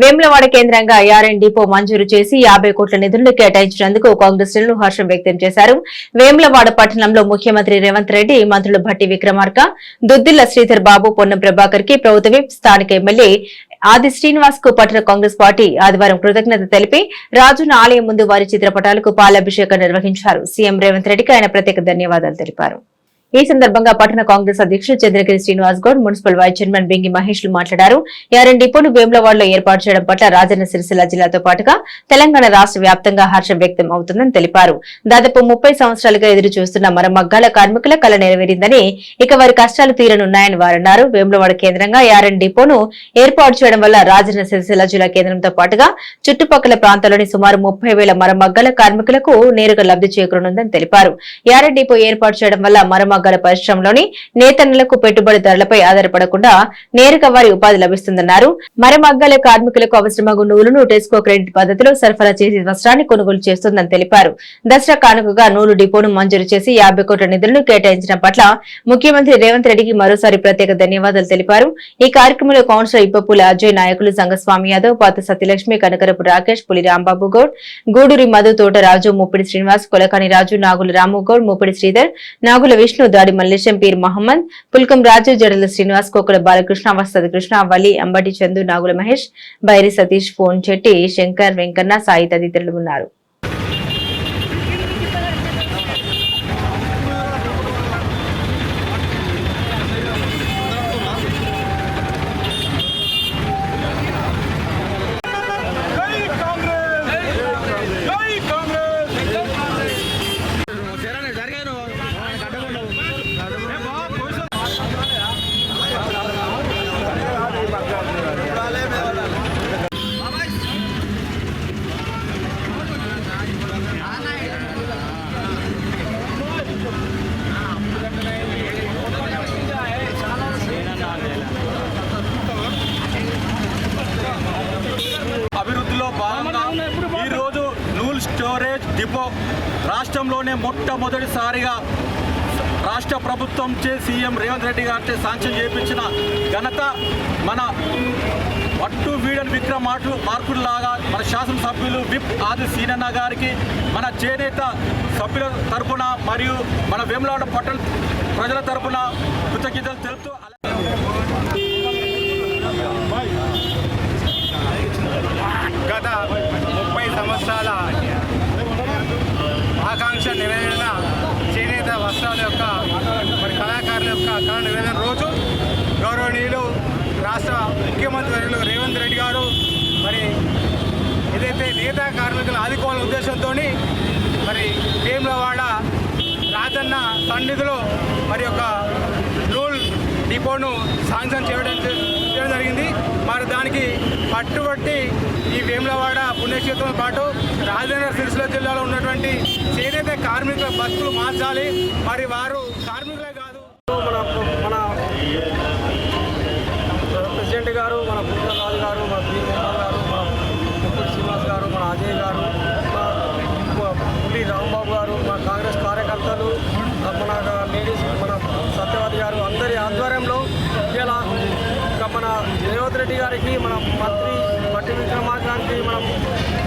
వేములవాడ కేంద్రంగా RN depot మంజూరు చేసి యాభై కోట్ల నిధులను కేటాయించినందుకు కాంగ్రెస్ శ్రేణులు హర్షం వ్యక్తం చేశారు. వేములవాడ పట్టణంలో ముఖ్యమంత్రి రేవంత్ రెడ్డి మంత్రులు భట్టి విక్రమార్క దుద్దిల్ల శ్రీధర్ బాబు పొన్నం ప్రభాకర్కి ప్రభుత్వ విప్ స్థానిక ఎమ్మెల్యే ఆది శ్రీనివాస్కు పట్టణ కాంగ్రెస్ పార్టీ ఆదివారం కృతజ్ఞత తెలిపి రాజున ఆలయం ముందు వారి చిత్రపటాలకు పాలాభిషేకం నిర్వహించారు. సీఎం రేవంత్ రెడ్డికి ఆయన ప్రత్యేక ధన్యవాదాలు తెలిపారు. ఈ సందర్భంగా పట్టణ కాంగ్రెస్ అధ్యక్షుడు Chandragiri Srinivas Goud municipal vice chairman Bingi మహేష్లు మాట్లాడారు. యారెన్ డిపోను వేములవాడలో ఏర్పాటు చేయడం పట్ల రాజన్న సిరిసిల్ల జిల్లాతో పాటుగా తెలంగాణ రాష్ట్ర వ్యాప్తంగా హర్షం వ్యక్తం అవుతుందని తెలిపారు. దాదాపు ముప్పై సంవత్సరాలుగా ఎదురు చూస్తున్న మరమగ్గాల కార్మికుల కళ నెరవేరిందని ఇక వారి కష్టాలు తీరనున్నాయని వారన్నారు. వేములవాడ కేంద్రంగా యారెన్ డిపోను ఏర్పాటు చేయడం వల్ల రాజన్న సిరిసిల్ల జిల్లా కేంద్రంతో పాటుగా చుట్టుపక్కల ప్రాంతాల్లోని సుమారు ముప్పై వేల మరమగ్గాల కార్మికులకు నేరుగా లబ్ధి చేకూరనుందని తెలిపారు. యారన్ డిపో ఏర్పాటు చేయడం వల్ల మరమగ్గాల పరిశ్రమలోని నేతన్నలకు పెట్టుబడిదారులపై ఆధారపడకుండా నేరుగా వారి ఉపాధి లభిస్తుందన్నారు. మరమగ్గాల కార్మికులకు అవసరమగు నూలును టెస్కో క్రెడిట్ పద్ధతిలో సరఫరా చేసి వస్త్రాన్ని కొనుగోలు చేస్తుందని తెలిపారు. దసరా కానుకగా నూలు డిపోను మంజూరు చేసి యాభై కోట్ల నిధులను కేటాయించడం పట్ల ముఖ్యమంత్రి రేవంత్ రెడ్డికి మరోసారి ప్రత్యేక ధన్యవాదాలు తెలిపారు. ఈ కార్యక్రమంలో కౌన్సిలర్ ఇప్పపూల అజయ్ నాయకులు సంగస్వామి యాదవ్ పాత సత్యలక్ష్మి కనకరపు రాకేష్ పులి రాంబాబు గౌడ్ గూడూరి మధు తోట రాజు ముప్పిడి శ్రీనివాస్ కొలకాని రాజు నాగుల రాము గౌడ్ ముప్పిడి శ్రీధర్ నాగుల విష్ణు దాడి మల్లేశం పీర్ మహమ్మద్ పుల్కం రాజు జడల శ్రీనివాస్ కోకుల బాలకృష్ణ వస్తది కృష్ణ వలి అంబటి చందు నాగుల మహేష్ బైరి సతీష్ ఫోన్ చెట్టి శంకర్ వెంకన్న సాయి తదితరులు ఉన్నారు. స్టోరేజ్ రాష్ట్రంలోనే మొట్టమొదటిసారిగా రాష్ట్ర ప్రభుత్వం చే సీఎం రేవంత్ రెడ్డి గారిచే శాంక్షన్ చేయించిన ఘనత మన పట్టు వీడని విక్రమ్ మార్కు లాగా మన శాసనసభ్యులు విప్ ఆది సీనన్న గారికి మన చేనేత సభ్యుల తరపున మరియు మన వేములవాడ పట్టణ ప్రజల తరపున కృతజ్ఞతలు తెలుపుతూ ఆకాంక్ష నెరవేరిన చేనేత వస్త్రాల యొక్క మరి కళాకారుల యొక్క కళ నిర్వహణ రోజు గౌరవనీయులు రాష్ట్ర ముఖ్యమంత్రి రేవంత్ రెడ్డి గారు మరి ఏదైతే నేత కార్మికులు ఆదుకోవాలనే ఉద్దేశంతో మరి భీమ్లవాడ రాజన్న సన్నిధిలో మరి యొక్క డిపోను శాంక్షన్ చేయడం చేయడం జరిగింది. మరి దానికి పట్టుబట్టి ఈ వేములవాడ పుణ్యక్షేత్రంతో పాటు రాజేంద్ర సిరిసిల్ల జిల్లాలో ఉన్నటువంటి చేనేత కార్మికుల బతుకులు మార్చాలి మరి వారు కార్మికులే కాదు. మన మన ప్రెసిడెంట్ గారు మన రాజు గారు మన బి గారు మన ముప్పటి శ్రీనివాస్ గారు మన అజయ్ గారు మన పులి రాంబాబు గారు మన కాంగ్రెస్ కార్యకర్తలు మన లేడీస్ మన సత్యవతి గారు అందరి ఆధ్వర్యంలో ఇలా ఇంకా మన రేవంత్ రెడ్డి గారికి మన మంత్రి మట్టి విగ్రహమాకానికి మనం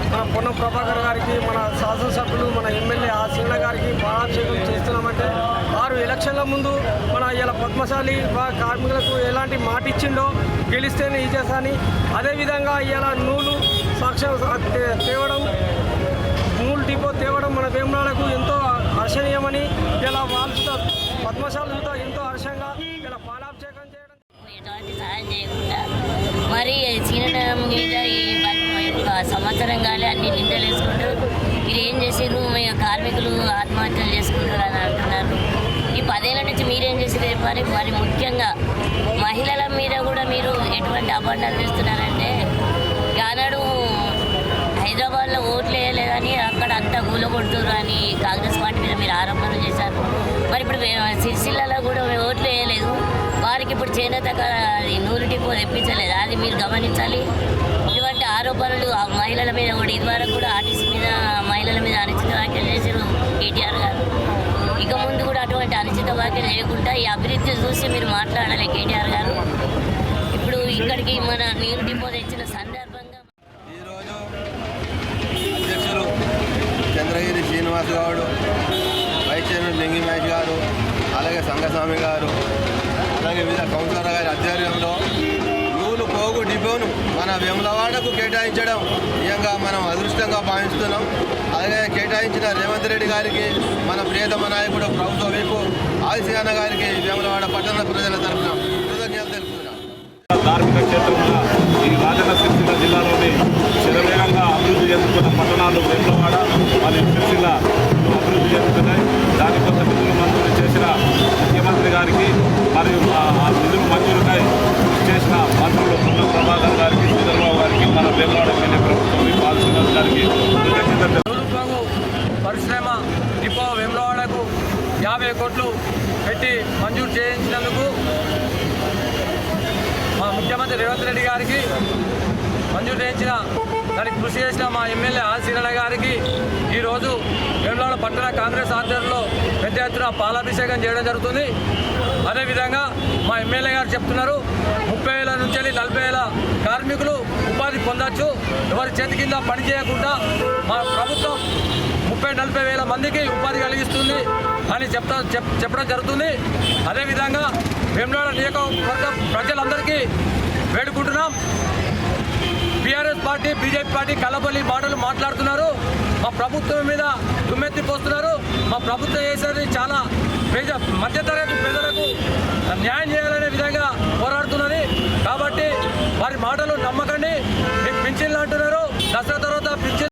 మన పొన్నం ప్రభాకర్ గారికి మన శాసనసభ్యులు మన ఎమ్మెల్యే ఆశీల గారికి పాలాభిషేకం చేస్తున్నామంటే ఆరు ఎలక్షన్ల ముందు మన ఇలా పద్మశాలి కార్మికులకు ఎలాంటి మాట ఇచ్చిండో గెలిస్తేనే ఇచ్చేస్తాని అదేవిధంగా ఇలా నూలు సాక్ష్యం తేవడం నూలు డిపో తేవడం మన వేమనాలకు ఎంతో హర్షణీయమని ఇలా వాళ్ళతో పద్మశాలతో ఎంతో హర్షంగా మరి సీనడం మీద ఈ ఒక సంవత్సరం కాలే అన్ని నిందలు వేసుకుంటూ మీరు ఏం చేసారు మీ కార్మికులు ఆత్మహత్యలు చేసుకుంటారు అని అంటున్నారు. ఈ పదేళ్ళ నుంచి మీరేం చేసారు మరి మరి ముఖ్యంగా మహిళల మీద కూడా మీరు ఎటువంటి అబండాలు చేస్తున్నారంటే ఆనాడు హైదరాబాద్లో ఓట్లు వేయలేదని అక్కడ అంతా కూలగొడుతున్నారు అని కాంగ్రెస్ పార్టీ మీద మీరు ఆరోపణలు చేశారు. మరి ఇప్పుడు సిరిసిల్లలో కూడా ఓట్లు వేయలేదు. మనకి ఇప్పుడు చేనేత నూరు డిపో తెప్పించలేదు. అది మీరు గమనించాలి. ఇటువంటి ఆరోపణలు ఆ మహిళల మీద కూడా ఇదివరకు కూడా ఆర్టీసీ మీద మహిళల మీద అనిశ్చిత వ్యాఖ్యలు చేశారు కేటీఆర్ గారు. ఇక ముందు కూడా అటువంటి అనిశ్చిత వ్యాఖ్యలు చేయకుండా ఈ అభివృద్ధి చూసి మీరు మాట్లాడాలి కేటీఆర్ గారు. ఇప్పుడు ఇక్కడికి మన నీరు డిపో తెచ్చిన సందర్భంగా ఈరోజు అధ్యక్షులు చంద్రగిరి శ్రీనివాస్ గౌడ్ వైస్ చైర్మన్ లింగి మహేష్ గారు అలాగే సంఘస్వామి గారు అలాగే వివిధ కౌన్సిలర్ గారి ఆధ్వర్యంలో నూలు పోగు డిపోను మన వెములవాడకు కేటాయించడం నిజంగా మనం అదృష్టంగా భావిస్తున్నాం. అలాగే కేటాయించిన రేవంత్ రెడ్డి గారికి మన ప్రియతమ నాయకుడు ప్రభుత్వ వైపు ఆదిశయాన గారికి వేములవాడ పట్టణ ప్రజల తరఫున కృతజ్ఞతలు తెలుపుతున్నాం ధార్మిక క్షేత్రంలో ఈ రాజన్న సిరిసిల్ల జిల్లాలోని శరవేగంగా అభివృద్ధి చెందుతున్న పట్టణాలు వేములవాడ మరియు సిరిసిల్ల అభివృద్ధి చెందుతున్నాయి. దానికోసం నిధులు మంజూరు చేసిన ముఖ్యమంత్రి గారికి మరియు ఆ నిధులు మంజూరుకై కృషి చేసిన మంత్రులు పుల్ల ప్రభాకర్ గారికి శ్రీధర్బాబు గారికి మన వేమవాడ ఎమ్మెల్యే ప్రభుత్వం బాలశ్రీనివాస్ గారికి పరిశ్రమ డిపో వేములవాడకు యాభై కోట్లు పెట్టి మంజూరు చేయించినందుకు మా ముఖ్యమంత్రి రేవంత్ రెడ్డి గారికి మంజూరు చేయించిన దానికి కృషి చేసిన మా ఎమ్మెల్యే ఆశీరణ గారికి ఈరోజు వేములవాడ పట్టణ కాంగ్రెస్ ఆధ్వర్యంలో పెద్ద ఎత్తున పాలాభిషేకం చేయడం జరుగుతుంది. అదేవిధంగా మా ఎమ్మెల్యే గారు చెప్తున్నారు ముప్పై వేల నుంచి నలభై వేల కార్మికులు ఉపాధి పొందొచ్చు. ఎవరి చేతి కింద పని చేయకుండా మా ప్రభుత్వం ముప్పై నలభై వేల మందికి ఉపాధి కలిగిస్తుంది అని చెప్తా చెప్ చెప్పడం జరుగుతుంది. అదేవిధంగా వేములవాడ నియోజకవర్గ ప్రజలందరికీ వేడుకుంటున్నాం. టీఆర్ఎస్ పార్టీ బీజేపీ పార్టీ కలబలి మాటలు మాట్లాడుతున్నారు. మా ప్రభుత్వం మీద దుమ్మెత్తి పోస్తున్నారు. మా ప్రభుత్వం చేసేది చాలా పేద మధ్యతరగతి ప్రజలకు న్యాయం చేయాలనే విధంగా పోరాడుతున్నది. కాబట్టి వారి మాటలు నమ్మకండి. మీకు పింఛన్లు అంటున్నారు. దసరా తర్వాత పింఛన్